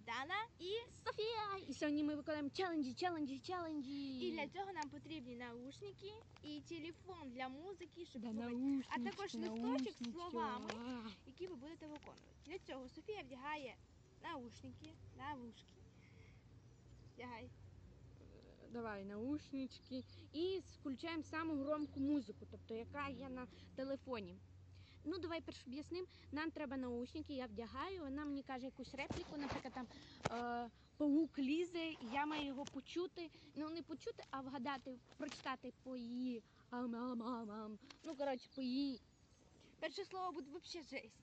Богдана і, Софія! І сьогодні ми виконуємо челенджі, челенджі, челенджі. і для цього нам потрібні наушники і телефон для музики, щоб Да, наушнички, а також листочок з словами. Які ви будете виконувати. Для цього Софія вдягає наушники, навушки. Вдягай. Давай, наушнички. І включаємо саму громку музику, тобто яка є на телефоні. Ну, давай перш об'ясним. Нам треба наушники, я вдягаю, вона мені каже якусь репліку, наприклад, там е, паук лізе, і я маю його почути. Ну, не почути, а вгадати, прочитати по її ам-ам-ам-ам. Ну, коротше, по її Перше слово буде взагалі жесть.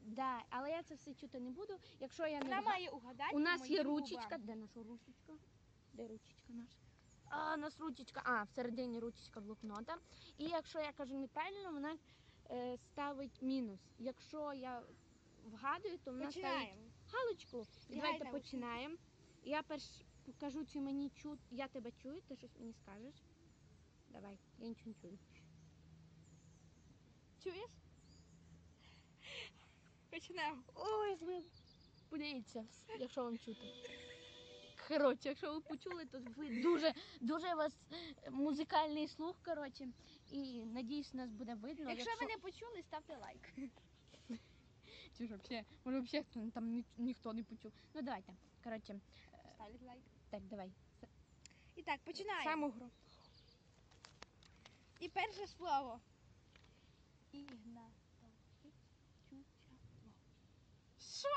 Да, але я це все чути не буду. Якщо я не Вона вга- має угадати. у нас є моїм ручечка. губам. Де наша ручечка? Де ручечка наша? А, у нас ручечка. А, всередині ручечка блокнота. І якщо я кажу неправильно, вона е, ставить мінус. Якщо я вгадую, то вона ставить Починаємо. галочку. І Вдягай давайте наушники. починаємо. Я перш покажу, чи мені чу... Я тебе чую, ти щось мені скажеш. Давай, я нічого не чую. Чуєш? Починаємо. Ой, ви подивіться, якщо вам чути. Коротше, якщо ви почули, то ви дуже, дуже у вас е, музикальний слух, коротше. І надіюсь, нас буде видно. Якщо ви не почули, ставте лайк. Чи ж вообще, може взагалі хто там ні- ніхто не почув. Ну давайте. Коротше, Ставте лайк. так, давай. І так, починаємо. Саму гру. І перше слово. Ігна. Що?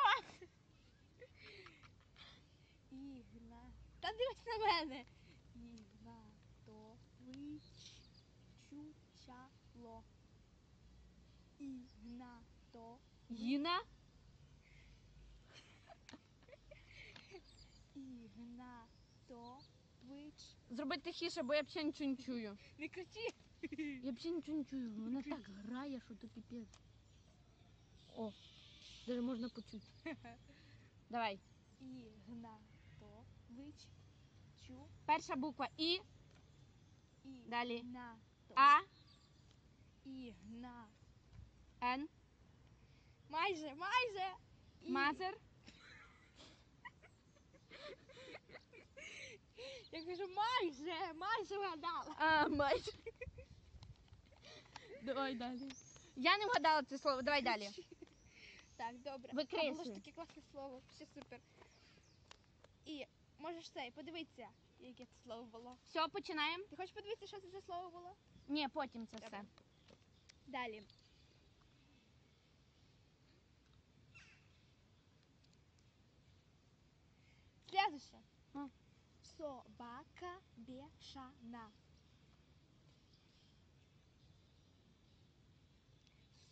Та дивись на мене. Ігнатович чучало. Ігнато. Їна. Ігнатович. Зроби тихіше, бо я взагалі нічого не чую. Не кричи. Я взагалі нічого не чую. Вона так грає, що то піпець. О, даже можна почути. Давай. Ігнатович. Чу. Перша буква І, І. Далі. На. А, Ігна. Н, Майже, майже. І. Мазер. Я кажу, майже, майже вгадала. А, майже. Давай далі. Я не вгадала це слово, давай далі. Так, добре. Викреслюй. А було ж таке класне слово. Все супер. Можеш цей, подивитися, яке це слово було. Все, починаємо? Ти хочеш подивитися, що це за слово було? Ні, потім це все. Добре. Далі. Следующее. А. Собака бешана.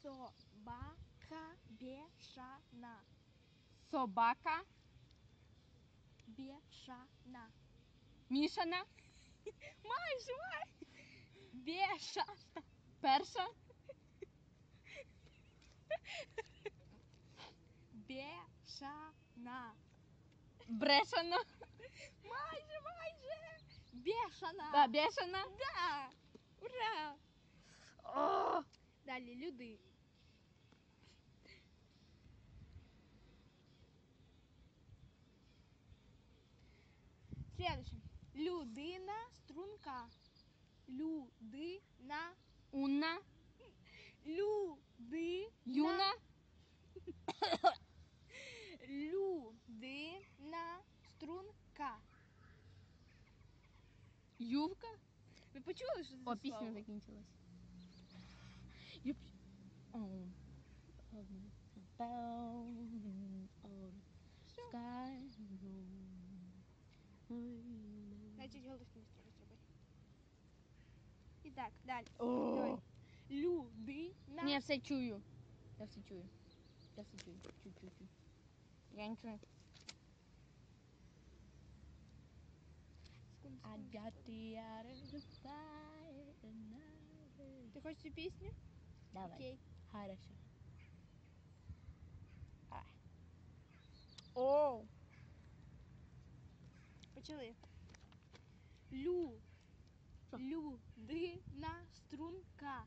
Собака бешана. Собака, Бешана. мішана, Майже, майже. Бешана. перша, Бешана. брешана, Майже, майже. Бешана. да, бешана. Да. Ура. О, Далі люди. Следующее. Людина струнка. Людина. Уна, Люди. Юна, Людина струнка. Ювка. Ви почули, що це О, за пісня слово? закінчилась. Я пі- О. Down on Що? sky. Значить, голосніше треба зробити. І так, далі. О. Давай. Людина. Ні, я все чую. Я все чую. Я все чую. Чую, чую, чую. Я не чую. Секунду, I секунду. got the outer to fire tonight. Ти хочеш цю пісню? Давай. Окей. Хорошо. А. О, Почали. Лю. Людина струнка.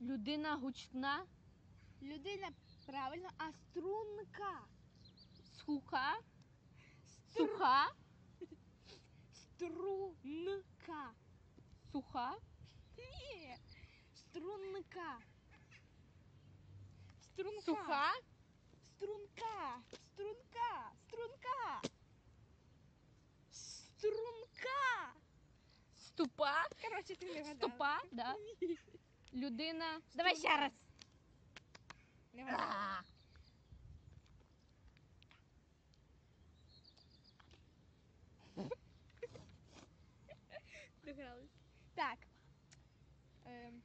людина гучна. Людина правильно, а струнка. Суха. Суха. Струнка. Суха. Ні. Струнка. Струнка. Суха. Струнка. Струнка. Струнка. Струнка. Ступа. Коротше, ти не вгадала. Ступа, да. Людина. Давай ще раз. Не вгадала. А. Догрались. Так. Ем.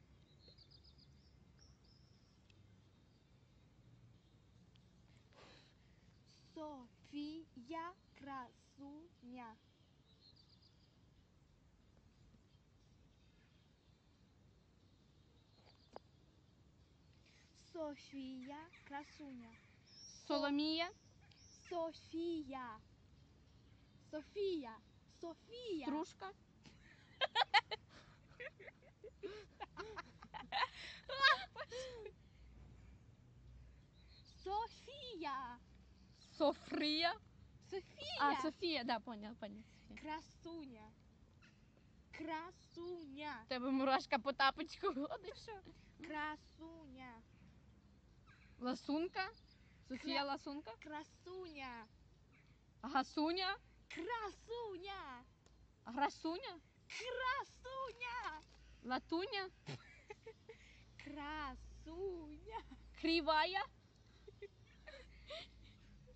Софія красуня. Софія красуня. Соломія. Софія. Софія. Софія. Стружка. Софія. Софрія. Софія. А, Софія, да, понял, понял. Красуня. Красуня. Тебе мурашка по тапочку ходить. Красуня. Ласунка. Софія Кра- Ласунка. Красуня. Гасуня. Красуня. Грасуня. Красуня. Латуня. Красуня. Кривая.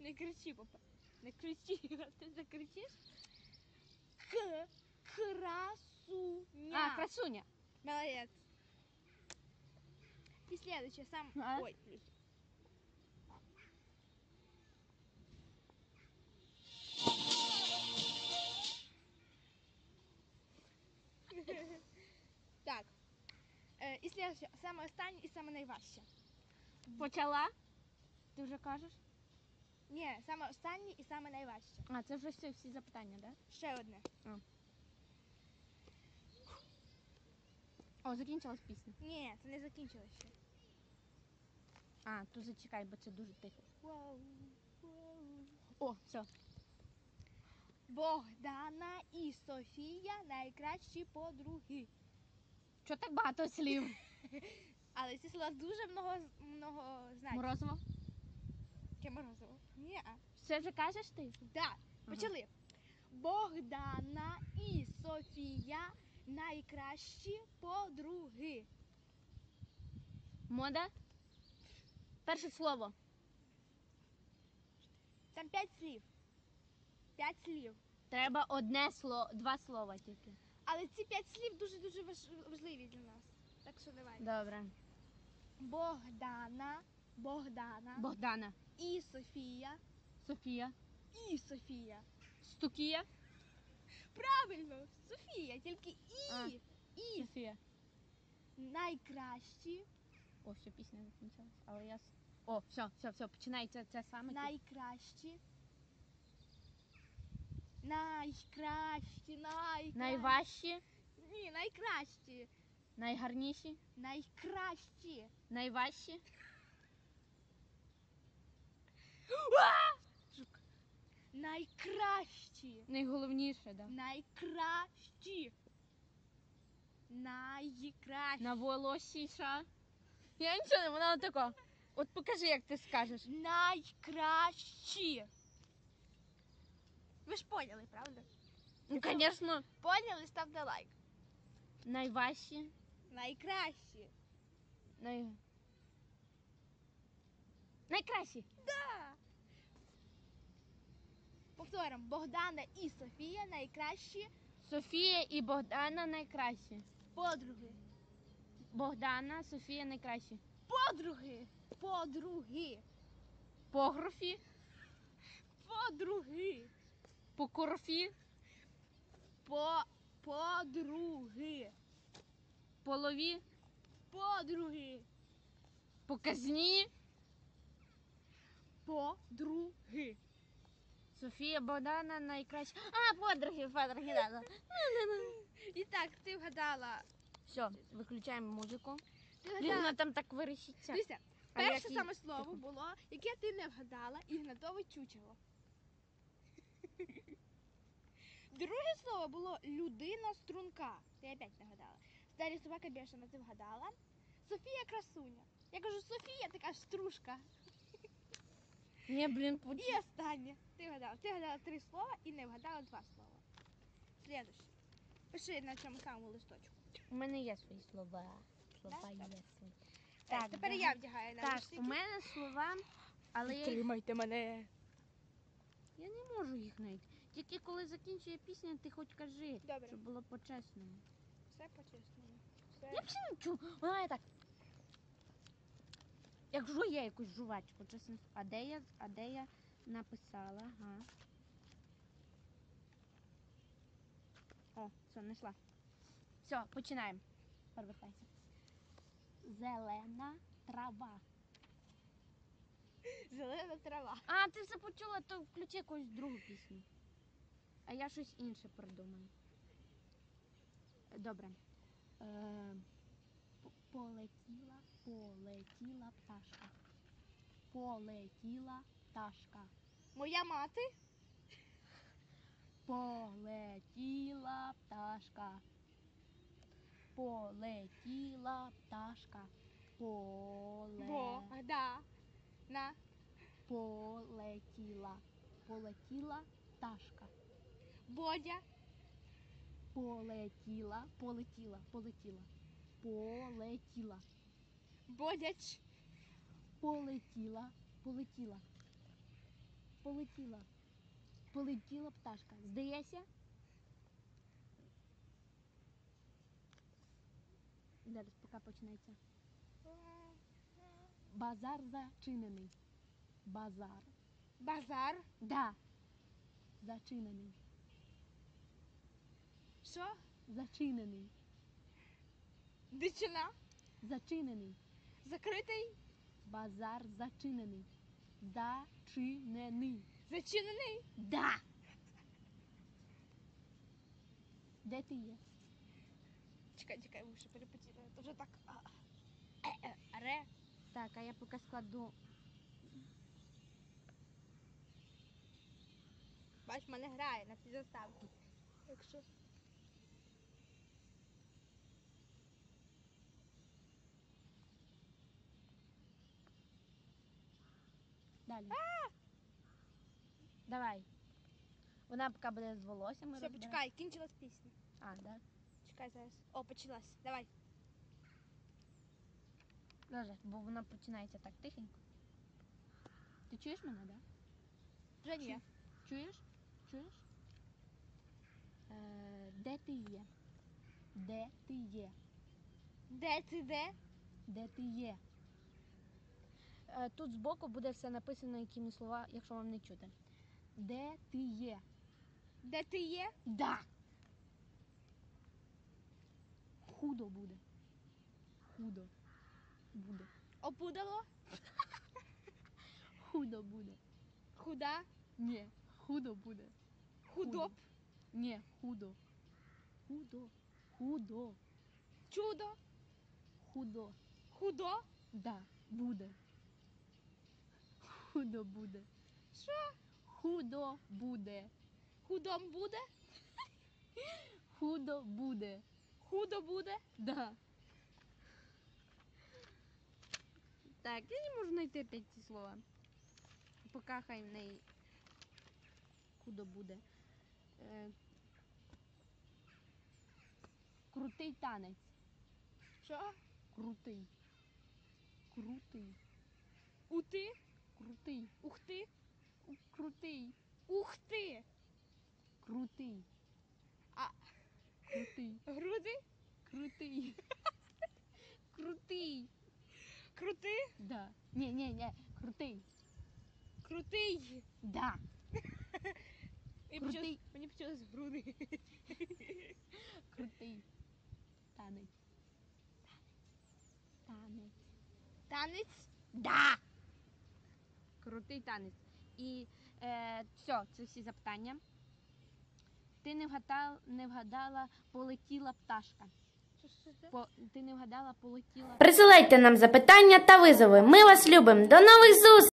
Не кричи, папа. Не кричи. Ти закричиш. К. Красуня. А, красуня. Молодец. И следующее, сам... А? Ой, Е, саме останнє і саме найважче. Почала. Ти вже кажеш? Ні, саме останнє і саме найважче. А, це вже всі, всі запитання, да? Ще одне. О, закінчилась пісня. Ні, це не закінчилось ще. А, то зачекай, бо це дуже тихо. Вау, вау. О, все. Богдана і Софія найкращі подруги. Чого так багато слів? Але ці слова дуже много, много значить. Морозово. Яке морозиво? Ні. Все вже кажеш ти? Да. Почали. Богдана і Софія найкращі подруги. Мода. Перше слово. Там п'ять слів. П'ять слів. Треба одне слово, два слова тільки. Але ці п'ять слів дуже-дуже важ- важливі для нас. Так що давай. Добре. Богдана, Богдана Богдана. і Софія. Софія. І Софія. Стукія. Правильно, Софія, тільки і. А. І Софія. найкращі, О, все, пісня закінчилась. Але я. с- О, все, все, все, починається це саме. найкращі. Найкращі, найкращі. Найважчі, Ні, найкращі. Найгарніші, Найкращі. найважчі. Найкращі. Найголовніше, да. Найкращі. Найкращі. Найволосіша. Я нічого не вона тако. От покажи, як ти скажеш. Найкращі. Ви ж поняли, правда? Ну, звісно, Поняли, ставте лайк. найважчі, Найкращі. най... найкращі. Да. Повторимо. Богдана і Софія найкращі Софія і Богдана найкращі. подруги. Богдана, Софія найкращі. Подруги. Подруги. Пографі, Подруги. покорфі, По подруги. Полові, Подруги. показні. Подруги. Софія Богдана найкращі. А, подруги, подруги, да. да. І так, ти вгадала. Все, виключаємо музику. Ти Блін, вгадала. вона там так вирішиться. Дивися, А перше саме слово було, яке ти не вгадала, ігнатове чучело. Друге слово було людина струнка. Ти опять не вгадала. Далі собака бешена, ти вгадала. Софія красуня. Я кажу, Софія така стружка. Ні, блін, І останнє. Ти вгадала. Ти вгадала три слова і не вгадала два слова. Слідуще. Пиши на цьому самому листочку. У мене є свої слова. Слова Да? є свої. Так, Так, тепер да. я вдягаю на Так, у мене слова, але я, їх- Тримайте мене. я не можу їх знайти. Тільки коли закінчує пісня, ти хоч кажи, Добре. щоб було по-чесному. Все по-чесному. Я взагалі не чую. Вона є так. Як жує якусь жувачку, чесно. А де я, а де я написала? Ага. О, все, знайшла. Все, починаємо. Перевертайся. Зелена трава. Зелена трава. А, ти все почула, то включи якусь другу пісню. А я щось інше придумаю. Добре. Е, полетіла, полетіла пташка. Полетіла пташка. Моя мати. Полетіла пташка. Полетіла пташка. Поле... На. Полетіла. Полетіла пташка. Бодя. Полетіла, полетіла, полетіла. Полетіла. Бодяч. Полетіла, полетіла. Полетіла. Полетіла пташка. Здається? Зараз поки почнеться. Базар зачинений. Базар. Базар. Да. Зачинений. Що? Зачинений. Дичина. Зачинений. Закритий. Базар зачинений. Зачинений. Зачинений. Да. Де ти є? Чекай, чекай, вуші перепотіли. То вже так. а, е, е, Ре. Так, а я поки складу. Бач, в мене грає на цій заставці. Якщо. Далі. Давай. Вона поки буде з волоссями. Все, розбирати. почекай, кінчилась пісня. А, да. Чекай зараз. О, почалась. Давай. Даже, бо вона починається так тихенько. Ти чуєш мене, да? Вже ні. Чуєш? Чуєш? Е, де ти є? Де ти є? Де ти де? Де ти є? Е, тут збоку буде все написано, якими слова, якщо вам не чути. Де ти є? Де ти є? Да. Худо буде. Худо. Буде. Опудало? Худо буде. Худа? Ні, худо буде. Худоп? Ні, худо. Худо. Худо. Чудо? Худо. Худо? Да, буде. Худо буде. Що? Худо буде. Худом буде? Худо буде. Худо буде? Да. Так, я не можу знайти опять ці слова. Поки хай в неї худо буде. Е, крутий танець. Що? Крутий. Крутий. Ути? Крутий. Ух ти? Крутий. Ух ти! Крутий. А. Крутий. Груди? Крутий. Крутий. Крути? Да. Ні, ні, ні. Крутий. Крутий! Да. Мені Крутий. почалось- Мені почалось груди. Крутий. Танець. Танець. Танець. Танець? Да. Крутий танець. І е, все, це всі запитання. Ти не вгадала, не вгадала, полетіла пташка. По, ти не вгадала, полетіла. Присилайте нам запитання та визови. Ми вас любимо. До нових зустрічей!